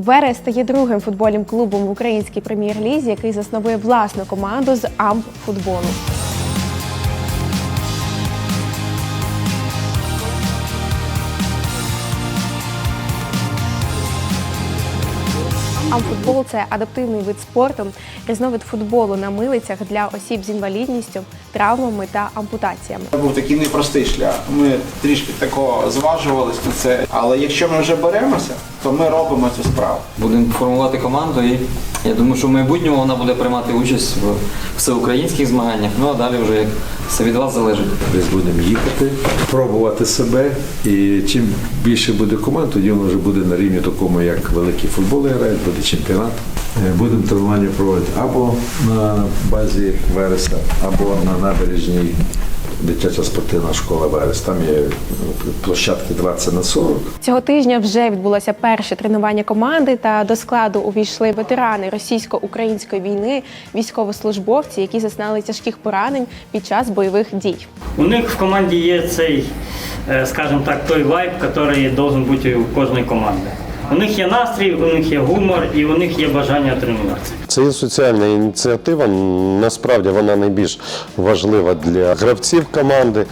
Верес стає другим футбольним клубом в українській прем'єр-лізі, який засновує власну команду з амфутболу. Амфутбол це адаптивний вид спорту, різновид футболу на милицях для осіб з інвалідністю, травмами та ампутаціями. Це був такий непростий шлях. Ми трішки такого зважувались на це. Але якщо ми вже беремося, то ми робимо цю справу. Будемо формувати команду і я думаю, що в майбутньому вона буде приймати участь в всеукраїнських змаганнях. Ну а далі вже як все від вас залежить. Десь будемо їхати, пробувати себе. І чим більше буде команд, тоді воно вже буде на рівні такому, як великі футболи грають, буде чемпіонат. Е, Будемо тренування проводити або на базі Вереса, або на набережній дитяча спортивна школа Верес. Там є ну, площадки 20 на 40. Цього тижня вже відбулося перше тренування команди, та до складу увійшли ветерани російсько-української війни, військовослужбовці, які зазнали тяжких поранень під час бойових дій. У них в команді є цей, е, скажімо так, той вайб, який має бути у кожної команди. У них є настрій, у них є гумор і у них є бажання тренуватися. Це є соціальна ініціатива. Насправді вона найбільш важлива для гравців команди,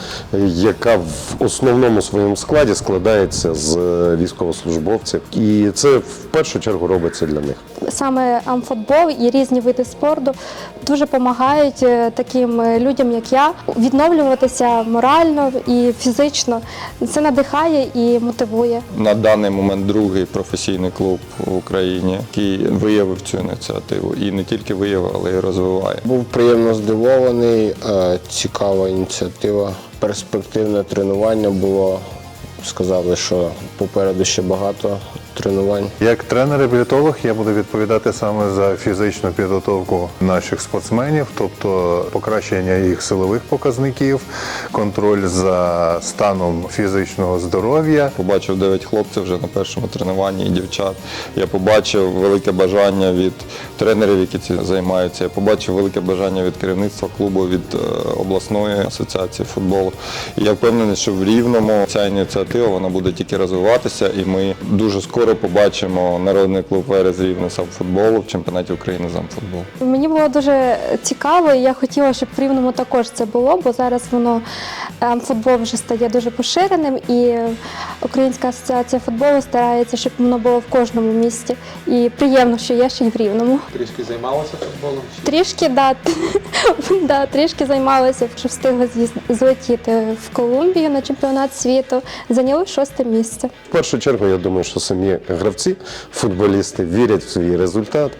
яка в основному своєму складі складається з е, військовослужбовців. І це в першу чергу робиться для них. саме амфутбол і різні види спорту дуже допомагають е, таким е, людям, як я, відновлюватися морально і фізично. Це надихає і мотивує. на даний момент другий професійний клуб в Україні, який виявив цю ініціативу і не тільки виявив, але й розвиває. Був приємно здивований, е, цікава ініціатива, перспективне тренування було. Сказали, що попереду ще багато тренувань. Як тренер-реабілітолог я буду відповідати саме за фізичну підготовку наших спортсменів, тобто покращення їх силових показників, контроль за станом фізичного здоров'я. Побачив 9 хлопців вже на першому тренуванні і дівчат. Я побачив велике бажання від тренерів, які цим займаються. Я побачив велике бажання від керівництва клубу, від е, обласної асоціації футболу. І я впевнений, що в рівному ця ініціатива вона буде тільки розвиватися, і ми дуже скоро побачимо народний клуб Верес Рівне з футболу в чемпіонаті України з амфутболу. Мені було дуже цікаво, і я хотіла, щоб в Рівному також це було, бо зараз воно е, футбол вже стає дуже поширеним, і Українська асоціація футболу старається, щоб воно було в кожному місті. І приємно, що є ще й в Рівному. Трішки займалася футболом. Трішки, да, да, трішки займалася, що встигла злетіти в Колумбію на чемпіонат світу, зайняли шосте місце. В першу чергу, я думаю, що самі гравці, футболісти вірять в свій результат,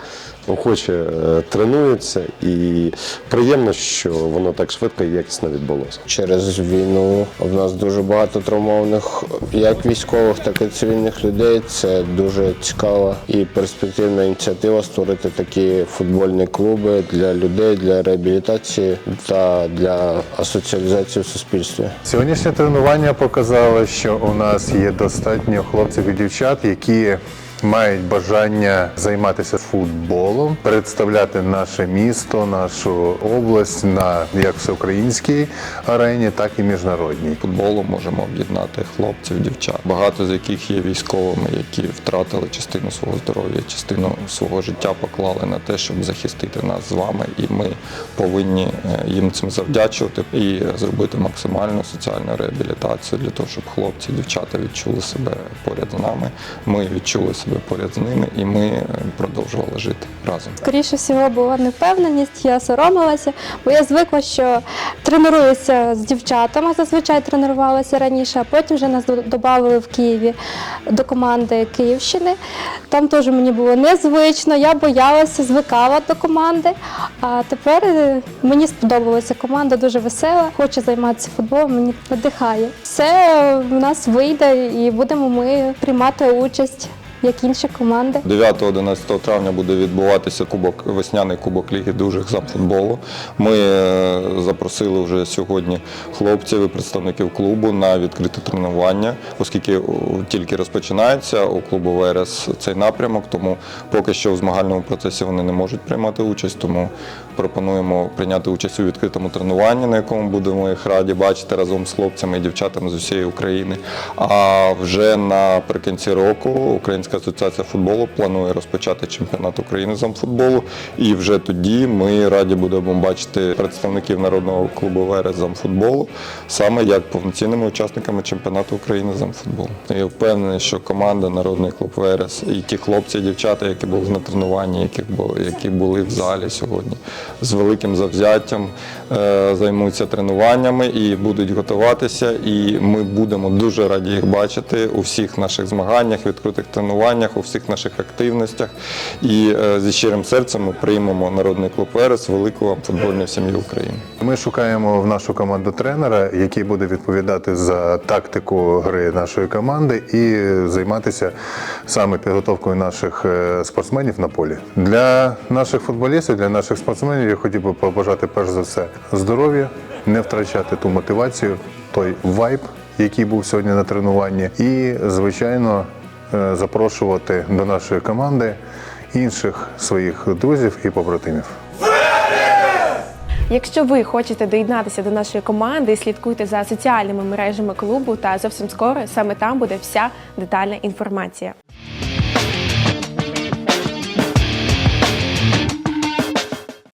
охоче е, тренуються, і приємно, що воно так швидко і якісно відбулося. Через війну в нас дуже багато травмованих як військових, так і цивільних людей. Це дуже цікава і перспективна ініціатива створити такі футбольні клуби для людей, для реабілітації та для асоціалізації в суспільстві. Сьогоднішнє тренування показало, що у нас є достатньо хлопців і дівчат, які мають бажання займатися футболом, представляти наше місто, нашу область на як всеукраїнській арені, так і міжнародній. Футболом можемо об'єднати хлопців, дівчат, багато з яких є військовими, які втратили частину свого здоров'я, частину свого життя поклали на те, щоб захистити нас з вами. І ми повинні е, їм цим завдячувати і зробити максимальну соціальну реабілітацію для того, щоб хлопці, дівчата відчули себе поряд з нами. Ми відчули себе поряд з ними, і ми е, продовжували жити разом. Скоріше всього була невпевненість, я соромилася, бо я звикла, що тренуюся з дівчатами, зазвичай тренувалася раніше, а потім вже нас додали в Києві до команди Київщини. Там теж мені було незвично, я боялася, звикала до команди. А тепер е, мені сподобалася команда, дуже весела, хоче займатися футболом, мені надихає. Все в нас вийде і будемо ми приймати участь, як інші команди. 9-11 травня буде відбуватися кубок весняний кубок Ліги дужих замфутболу. Ми е, запросили вже сьогодні хлопців і представників клубу на відкрите тренування, оскільки тільки розпочинається у клубу Верес цей напрямок, тому поки що в змагальному процесі вони не можуть приймати участь, тому пропонуємо прийняти участь у відкритому тренуванні, на якому будемо їх раді бачити разом з хлопцями і дівчатами з усієї України. А вже наприкінці року Українська асоціація футболу планує розпочати чемпіонат України з амфутболу. І вже тоді ми раді будемо бачити представників народного клубу Верес з амфутболу саме як повноцінними учасниками чемпіонату України з амфутболу. Я впевнений, що команда Народний клуб Верес і ті хлопці і дівчата, які були на тренуванні, які були в залі сьогодні, з великим завзяттям займуться тренуваннями і будуть готуватися. І ми будемо дуже раді їх бачити у всіх наших змаганнях, відкритих тренуваннях, у всіх наших активностях. І е, зі щирим серцем ми приймемо Народний клуб Верес, велику футбольну сім'ю України. Ми шукаємо в нашу команду тренера, який буде відповідати за тактику гри нашої команди і займатися саме підготовкою наших е, спортсменів на полі. Для наших футболістів, для наших спортсменів я хотів би побажати перш за все здоров'я, не втрачати ту мотивацію, той вайб, який був сьогодні на тренуванні, і звичайно е, запрошувати до нашої команди інших своїх друзів і побратимів. Якщо ви хочете доєднатися до нашої команди, слідкуйте за соціальними мережами клубу та зовсім скоро саме там буде вся детальна інформація.